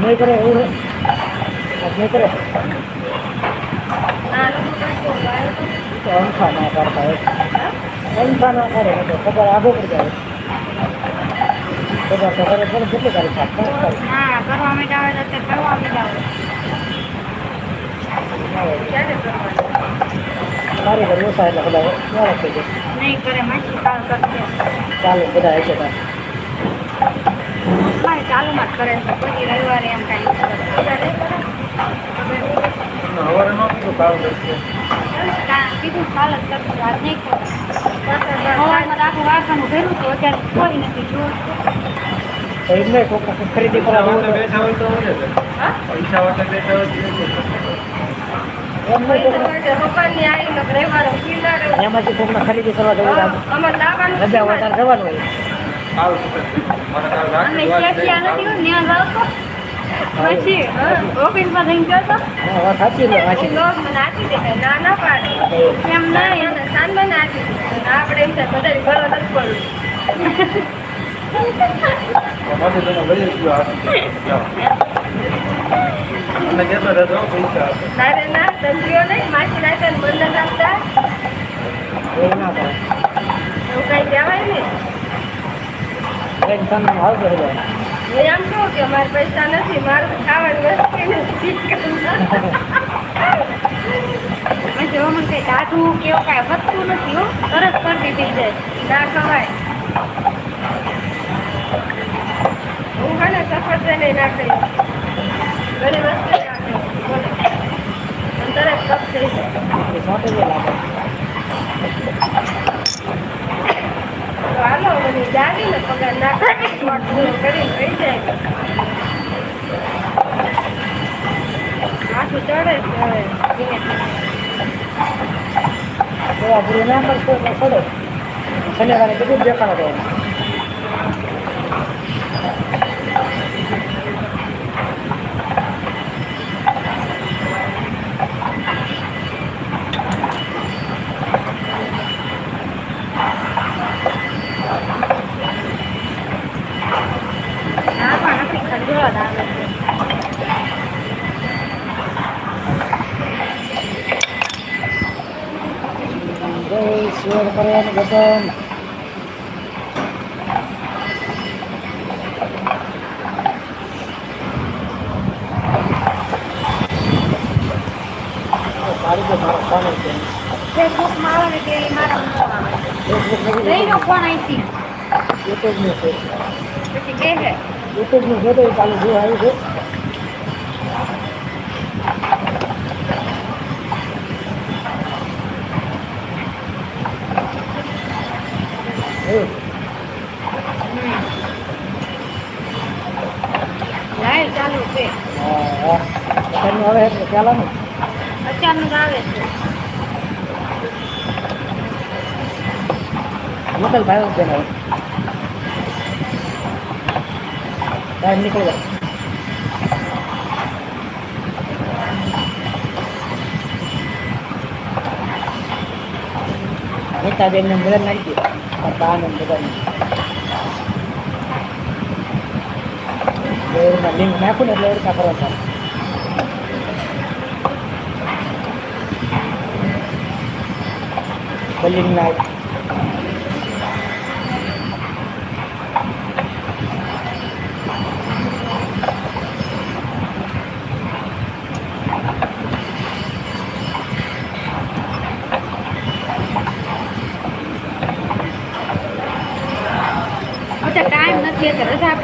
નહીં કરે એવું હે? આજ નહીં કરે તો અંખા ના કરતા હોય અંખા ના કરે તો પડી જાય ખબર હા કરવા માંડ્યા હોય તો કરવા માંડ્યા હોય સારી ઘર ઓછા એટલે બધા મોડા રાખે છે ચાલુ બધા હશે ચાલુમાં જ કરે છે. પછી રવિવારે એમ કાંઈ નો કીધું કરશું આજ નહીં સવારમાં આખું વાસણું ભર્યું હતું અત્યારે કોઈ નથી જોયું. ખરીદી કરવા બેઠા હોય તો પૈસા હોય તો એમાંથી કોકને ખરીદી કરવા જવું રજા ત્યારે જવાનું હોય. આપણે? મારે પૈસા કરે નથી મારું ખાવાનું મને કઈ દાઢું કે એવું કાંઈ વધતું નથી હો. તરત કરતી થઈ જાય. ના ખવાય હું હા ને સફરજન ના ખાઈ શનિવારે કીધું દેખાડો તો એને. ના પણ નથી ખંજવાળ આવે છે જય તારી તો મારો ફોન આવે. ને તે મારા નહીં નો ફેસબુક ફોન અહીંથી યુટ્યુબનું છે. પછી કહે છે. યુટ્યુબનું છે તો ચાલુ જોવા આવ્યું છે. એવું લાઈવ ચાલુ છે હા હા અત્યારનું આવે એટલે ખ્યાલ આવે ને અચાનક આવે છે લોકલ ભાઈ બેન આવે ટાઈમ નીકળી જાય નીતાબેન ને બધા નાખી દે બા ને બધા લિંક નાખું ને એટલે ઓળખા કરવા ચાલે બલિંગ નાખ અચ્છા ટાઈમ નથી એટલે રજા પડી છે કોને કામ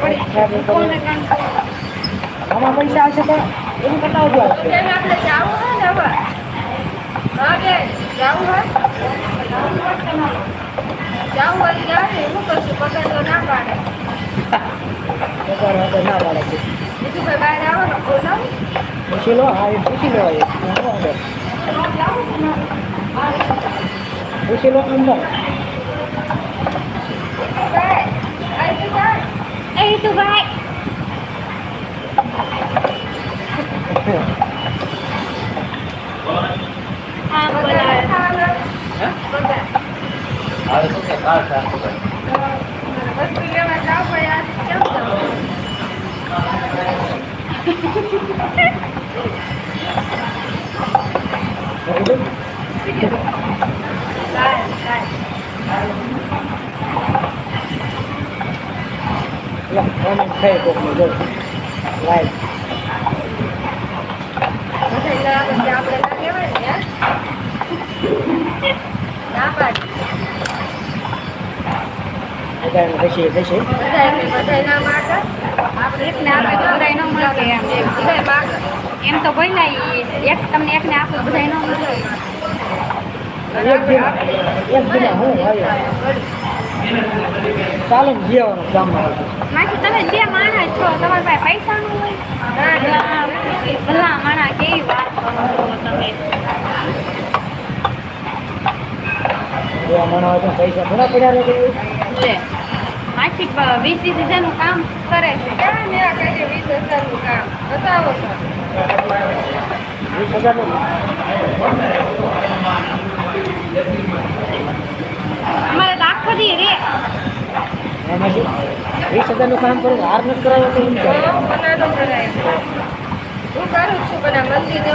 આમાં પૈસા આવશે તો એનું કરતા વધુ આવશે બેન આપણે જાવું હોય ને હવે હા બેન જાવું હોય જાવું હોય તમારે જાવું હોય તો જાવે એવું કરશું પગાર તો ના પાડે પગાર વગર ના પાડે છે બીજું ભાઈ બહાર આવો ને બોલાવો પૂછી લો હા એ પૂછી લેવાય શું વાંધો? જાવું તમારે પૂછી લો અંદર đây youtube vậy à vừa rồi. Hãy subscribe cho kênh Ghiền Mì Gõ Để không bỏ lỡ những video comment થઈ કોકની જો. Like. બધા ના આવે તે આપણે ના કહેવાય ને યાર ના પાડી બધાને ખુશી થશે. બધા બધા ના માગે આપણે એકને આપણે તો બધાય ન ચાલે જીવવાનું ગામમાં માસી તમે બે માણસ છો તમારા પાસે પૈસા નું હોય? ભલા માણા કેવી વાત કરો તમે? જેવા માણસ હોય પૈસા થોડા પડ્યા રહે માસી વીસ વીસ હજારનું કામ કરે છે. ક્યાં વીસ હજારનું કામ. બતાવો વીસ હજારનું અમારે તો આખો દી રે એમાંથી વીસ હજારનું કામ કરું હાર નથી કરાવ્યો તો હું હું કરું છું પણ મંદિર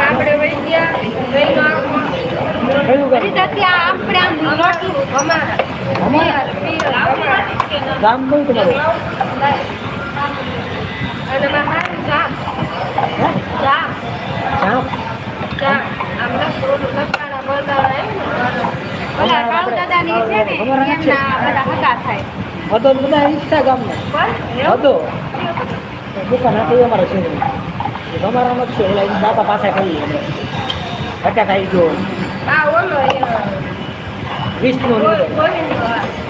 આપણે વહી ગયા આપણે આમ અમારા. ગામ કયું તમારું? અને મારું જામ જામ આમ બધા હતો ઈચ્છા ગામમાં હતો. દુકાન હતી અમારે છે તમારામાં જ છે એના બાપા પાસે અમે. અટક આવી ગયો.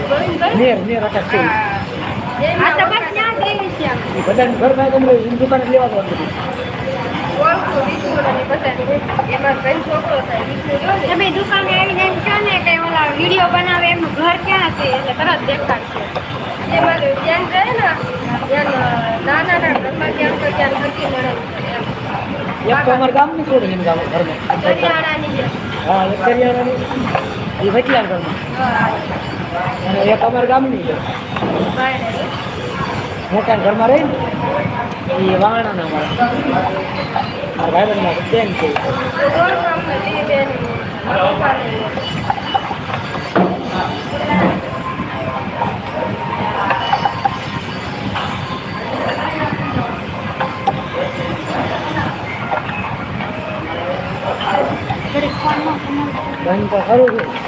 ગોવિંદભાઈ નેર નેર છે. બધાને ઘરમાં ગમે એની દુકાને લેવા દો તમે દુકાને આવીને એમ કહો ને કે ઓલા વીડિયો બનાવે એમનું ઘર ક્યાં છે? એટલે તરત દેખાડશે. એમાં ત્યાં જાય ને ત્યાં નાના નાના ઘરમાં ત્યાં તો ત્યાં નથી લડે એક તો અમારા ગામની છોડી એમ ગામ ઘરમાં. છે હા એક કરિયાણાની. એ વચલા ઘરમાં. અને એક અમારા ગામની છે મોટા ઘરમાં રહી ને એ વાણાના અમારા મારા ભાઈબંધના બેન છે ઘડીક ફોનમાં ફોનમાં બેન તો ખરું છે